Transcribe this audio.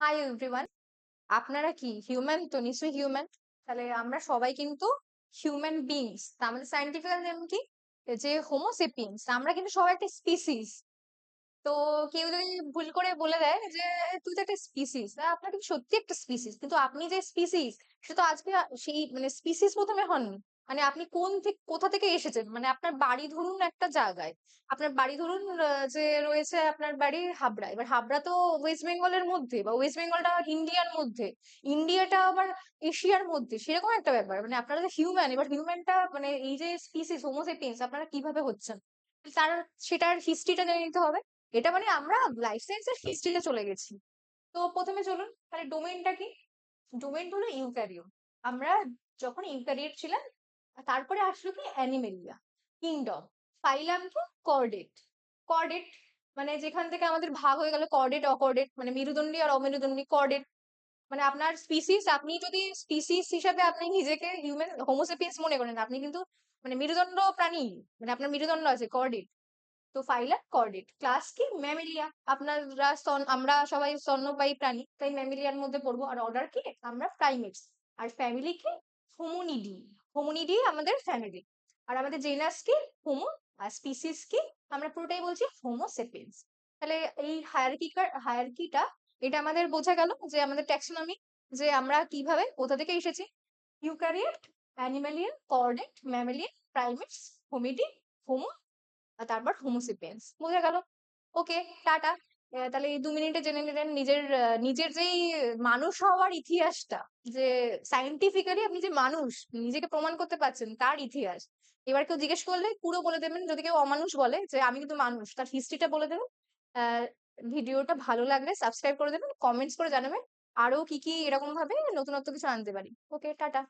Hi everyone আপনারা কি human তো নিশ্চয়ই হিউম্যান তাহলে আমরা সবাই কিন্তু হিউম্যান বিংস তা আমাদের সাইন্টিফিক্যাল নেম কি? যে হোমোসেপিয়েন্স আমরা কিন্তু সবাই একটা স্পিসিস তো কেউ যদি ভুল করে বলে দেয় যে, তুই তো একটা স্পিসিস আপনার কিন্তু সত্যি একটা স্পিসিস কিন্তু আপনি যে স্পিসিস সেটা তো আজকে সেই মানে স্পিসিস প্রথমে হননি। মানে আপনি কোন থেকে কোথা থেকে এসেছেন? মানে আপনার বাড়ি ধরুন একটা জায়গায়। আপনার বাড়ি ধরুন যে রয়েছে আপনার বাড়ি হাবড়া এবার হাবড়া তো ওয়েস্ট বেঙ্গলের মধ্যে বা ওয়েস্ট বেঙ্গলটা ইন্ডিয়ার মধ্যে। ইন্ডিয়াটা আবার এশিয়ার মধ্যে। সেরকম একটা ব্যাপার। মানে আপনারা যে হিউম্যান এবার হিউম্যানটা মানে এই যে স্পিসিস হোমোসেপিয়েন্স আপনারা কীভাবে হচ্ছেন? তার, সেটার হিস্ট্রিটা জেনে নিতে হবে। এটা মানে আমরা লাইফ সায়েন্সের হিস্ট্রিতে চলে গেছি। তো প্রথমে চলুন, তাহলে ডোমেনটা কি? ডোমেন হলো ইউক্যারিওট আমরা যখন ইউক্যারিওট ছিলাম তারপরে আসলো কি? অ্যানিমেলিয়া, কিংডম ফাইলাম কি কর্ডেট। কর্ডেট মানে যেখান থেকে আমাদের ভাগ হয়ে গেল কর্ডেট, অকর্ডেট মানে মেরুদণ্ডী আর অমেরুদণ্ডী, কর্ডেট। মানে আপনার স্পিসিস আপনি যদি স্পিসিস হিসাবে আপনি নিজেকে হিউম্যান হোমোসেপিয়েন্স মনে করেন, আপনি কিন্তু মানে মেরুদণ্ড প্রাণী মানে আপনার মেরুদণ্ড আছে, কর্ডেট। তো ফাইলাম কর্ডেট ক্লাস কি? ম্যামেলিয়া, আপনারা স্তন- আমরা সবাই স্তন্যপায়ী প্রাণী, তাই ম্যামেলিয়ার মধ্যে পড়ব। আর অর্ডার কি? আমরা প্রাইমেটস আর ফ্যামিলি কি? হোমোনিডি হোমোনিডি আমাদের ফ্যামিলি আর আমাদের জেনাস কি হোমো আর স্পিসিস কি আমরা পুরোটাই বলছি হোমো সেপিয়েন্স তাহলে এই হায়ারকিকার হায়ারকিটা এটা আমাদের বোঝা গেল যে আমাদের ট্যাক্সোনমি যে আমরা কীভাবে, কোথা থেকে এসেছি? Eukaryote animalian chordate mammalian primates hominidae homo আর তারপর হোমোসেপিয়েন্স বোঝা গেল? Okay tata. তাহলে এই দু মিনিটে জেনে নিলেন নিজের নিজের যেই মানুষ হওয়ার ইতিহাসটা, যে সাইন্টিফিক্যালি আপনি যে মানুষ নিজেকে প্রমাণ করতে পারছেন তার ইতিহাস। এবার কেউ জিজ্ঞেস করলে পুরো বলে দেবেন, যদি কেউ অমানুষ বলে যে আমি কিন্তু মানুষ, তার হিস্ট্রিটা বলে দেবেন। ভিডিওটা ভালো লাগলে সাবস্ক্রাইব করে দেবেন কমেন্টস করে জানাবেন আরও কি কি এরকম ভাবে নতুনত্ব কিছু আনতে পারি। Okay tata.